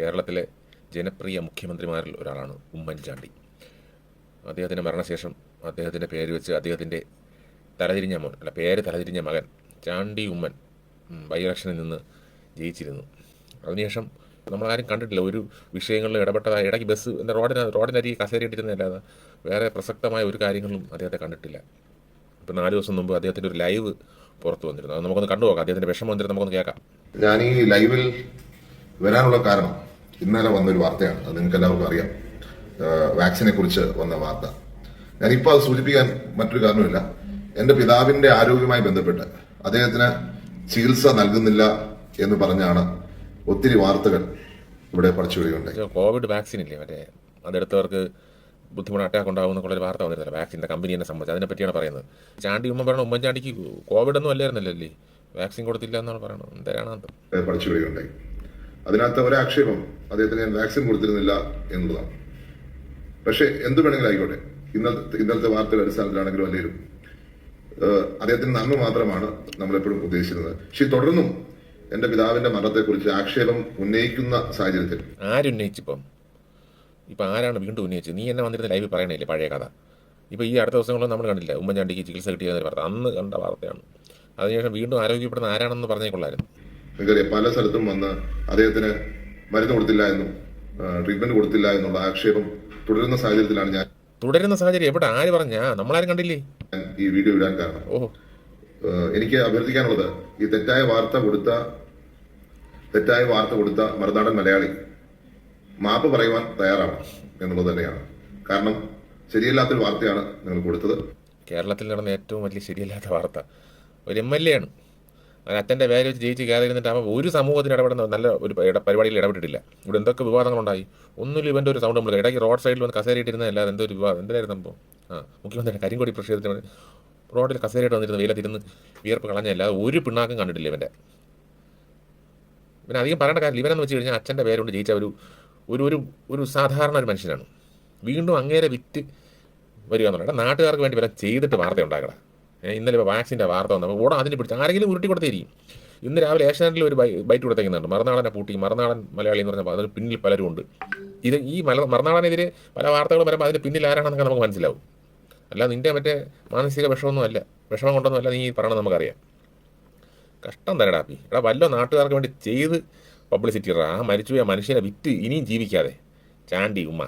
കേരളത്തിലെ ജനപ്രിയ മുഖ്യമന്ത്രിമാരിൽ ഒരാളാണ് ഉമ്മൻചാണ്ടി. അദ്ദേഹത്തിന്റെ മരണശേഷം അദ്ദേഹത്തിന്റെ പേര് വെച്ച് അദ്ദേഹത്തിന്റെ തലതിരിഞ്ഞ മോൻ അല്ല പേര് തലതിരിഞ്ഞ മകൻ ചാണ്ടി ഉമ്മൻ ബൈ ഇലക്ഷനിൽ നിന്ന് ജയിച്ചിരുന്നു. അതിനുശേഷം നമ്മളാരും കണ്ടിട്ടില്ല ഒരു വിഷയങ്ങളിൽ ഇടപെട്ടതായി ഇടയ്ക്ക് ബസ് എന്താ റോഡിന് റോഡിനരി കസേരി ഇട്ടിരുന്നല്ലാതെ വേറെ പ്രസക്തമായ ഒരു കാര്യങ്ങളും അദ്ദേഹത്തെ കണ്ടിട്ടില്ല. ഇപ്പം നാല് ദിവസം മുമ്പ് അദ്ദേഹത്തിന്റെ ഒരു ലൈവ് പുറത്തു വന്നിരുന്നു. അത് നമുക്കൊന്ന് കണ്ടുപോകാം അദ്ദേഹത്തിന്റെ വിഷമം വന്നിട്ട് നമുക്കൊന്ന് കേൾക്കാം. ഞാൻ ഈ ലൈവിൽ വരാനുള്ള കാരണം ഇന്നലെ വന്നൊരു വാർത്തയാണ്. അത് നിങ്ങൾക്ക് എല്ലാവർക്കും അറിയാം വാക്സിനെ കുറിച്ച് വന്ന വാർത്ത. ഞാനിപ്പോൾ അത് സൂചിപ്പിക്കാൻ മറ്റൊരു കാരണമില്ല എന്റെ പിതാവിന്റെ ആരോഗ്യവുമായി ബന്ധപ്പെട്ട് അദ്ദേഹത്തിന് ചികിത്സ നൽകുന്നില്ല എന്ന് പറഞ്ഞാണ് ഒത്തിരി വാർത്തകൾ ഇവിടെ പഠിച്ചു പക്ഷേ കോവിഡ് വാക്സിൻ ഇല്ലേ? മറ്റേ അതെടുത്തവർക്ക് ബുദ്ധിമുട്ട് അറ്റാക്ക് ഉണ്ടാകും ഒരു വാർത്ത വന്നിരുന്നില്ല. വാക്സിന്റെ കമ്പനി എന്നെ സംബന്ധിച്ച്. അതിനെ പറ്റിയാണ് പറയുന്നത്. ചാണ്ടി ഉമ്മ പറയണം ഉമ്മൻചാണ്ടിക്ക് കോവിഡ് ഒന്നും അല്ലായിരുന്നല്ലോ അല്ലേ? വാക്സിൻ കൊടുത്തില്ല എന്നാണ് പറയുന്നത്. പഠിച്ചു പറിച്ചുവിടുകയുണ്ടായി അതിനകത്ത് ഒരാക്ഷേപം അദ്ദേഹത്തിന് ഞാൻ വാക്സിൻ കൊടുത്തിരുന്നില്ല എന്നുള്ളതാണ്. പക്ഷെ എന്ത് വേണമെങ്കിലും ആയിക്കോട്ടെ. ഇന്നത്തെ ഇന്നലത്തെ വാർത്തയുടെ അടിസ്ഥാനത്തിലാണെങ്കിലും അല്ലെങ്കിലും അദ്ദേഹത്തിന് നന്മ മാത്രമാണ് നമ്മളെപ്പോഴും ഉദ്ദേശിച്ചിരുന്നത്. പക്ഷെ തുടർന്നും എന്റെ പിതാവിന്റെ മരണത്തെക്കുറിച്ച് ആക്ഷേപം ഉന്നയിക്കുന്ന സാഹചര്യത്തിൽ. ആരുന്നയിച്ചിപ്പം? ഇപ്പം ആരാണ് വീണ്ടും ഉന്നയിച്ചത്? നീ എന്നെ വന്നിരുന്ന ലൈവ് പറയണില്ലേ പഴയ കഥ? ഇപ്പോൾ ഈ അടുത്ത ദിവസങ്ങളൊന്നും നമ്മൾ കണ്ടില്ല. ഉമ്മൻചാണ്ടിക്ക് ചികിത്സ കിട്ടിയെന്നൊരു വാർത്ത. അന്ന് കണ്ട വാർത്തയാണ്. അതിനുശേഷം വീണ്ടും ആരോഗ്യപ്പെടുന്ന ആരാണെന്ന് പറഞ്ഞേക്കൊള്ളായിരുന്നു. നിങ്ങൾക്കറിയാം പല സ്ഥലത്തും വന്ന് അദ്ദേഹത്തിന് മരുന്ന് കൊടുത്തില്ല എന്നും ട്രീറ്റ്മെന്റ് കൊടുത്തില്ല എന്നുള്ള ആക്ഷേപം തുടരുന്ന സാഹചര്യത്തിലാണ് ഞാൻ തുടരുന്ന സാഹചര്യം എവിടെ? ആര് പറഞ്ഞാ? നമ്മളാരും കണ്ടില്ലേ? ഈ വീഡിയോ ഇടാൻ കാരണം. ഓ എനിക്ക് അഭ്യർത്ഥിക്കാനുള്ളത് ഈ തെറ്റായ വാർത്ത കൊടുത്ത തെറ്റായ വാർത്ത കൊടുത്ത മറുനാടൻ മലയാളി മാപ്പ് പറയുവാൻ തയ്യാറാണ് എന്നുള്ളത് തന്നെയാണ്. കാരണം ശരിയല്ലാത്തൊരു വാർത്തയാണ് നിങ്ങൾ കൊടുത്തത്. കേരളത്തിൽ നടന്ന ഏറ്റവും വലിയ ശരിയല്ലാത്ത വാർത്ത. ഒരു എം എൽ എ ആണ്. അച്ഛന്റെ പേര് വെച്ച് ജയിച്ച് കയറി ഇരുന്നിട്ട് ഒരു സമൂഹത്തിന് ഇടപെടുന്ന നല്ല ഒരു പരിപാടിയിൽ ഇടപെട്ടിട്ടില്ല. ഇവിടെ എന്തൊക്കെ വിവാദങ്ങളുണ്ടായി? ഒന്നുമില്ല ഇവന്റെ ഒരു സൗണ്ട് നമ്മൾ ഇടയ്ക്ക് റോഡ് സൈഡിൽ വന്ന് കസേരയിട്ടിരുന്ന അല്ലാതെ എന്തോ ഒരു വിവാദം. എന്തായിരുന്നു സംഭവം? ആ മുഖ്യമന്ത്രി കരിങ്കോടി പ്രക്ഷേപത്തിന് റോഡിൽ കസേരയിട്ട് വന്നിരുന്ന് വെയിലത്തിരുന്ന് വിയർപ്പ് കളഞ്ഞല്ല ഒരു പിണ്ണാക്കും കണ്ടിട്ടില്ല ഇവന്റെ. ഇവൻ അധികം പറയേണ്ട കാര്യം ഇവനെന്ന് വെച്ച് കഴിഞ്ഞാൽ അച്ഛന്റെ പേരുകൊണ്ട് ജയിച്ച ഒരു ഒരു ഒരു ഒരു സാധാരണ ഒരു മനുഷ്യനാണ്. വീണ്ടും അങ്ങേരെ വിറ്റ് വരിക എന്നുള്ളത് നാട്ടുകാർക്ക് വേണ്ടി വരാൻ ചെയ്തിട്ട് വാർത്ത ഉണ്ടാക്കട. ഏ, ഇന്നലെ ഇപ്പോൾ വാക്സിന്റെ വാർത്ത വന്നപ്പോൾ ഓടാ അതിന് പിടിച്ച് ആരെങ്കിലും ഉരുട്ടി കൊടുത്തേരിക്കും. ഇന്ന് രാവിലെ ഏഷ്യാനെറ്റിൽ ഒരു ബൈറ്റ് കൊടുത്തേക്കുന്നുണ്ട്. മറുനാടനെ പൂട്ടി മറുനാടൻ മലയാളി എന്ന് പറഞ്ഞപ്പോൾ അതിന് പിന്നിൽ പലരും ഉണ്ട്. ഇത് ഈ മല മറുനാടനെതിരെ പല വാർത്തകളും വരുമ്പോൾ അതിന് പിന്നിൽ ആരാണെന്നൊക്കെ നമുക്ക് മനസ്സിലാവും. അല്ല നിന്റെ മറ്റേ മാനസിക വിഷമൊന്നും അല്ല. വിഷമം കൊണ്ടൊന്നും അല്ല നീ പറയണത് നമുക്കറിയാം. കഷ്ടം തരടാപ്പി എടാ വല്ല നാട്ടുകാർക്ക് വേണ്ടി ചെയ്ത് പബ്ലിസിറ്റി ആ മരിച്ചുപോയ മനുഷ്യനെ വിറ്റ് ഇനിയും ജീവിക്കാതെ. ചാണ്ടി ഉമ്മ.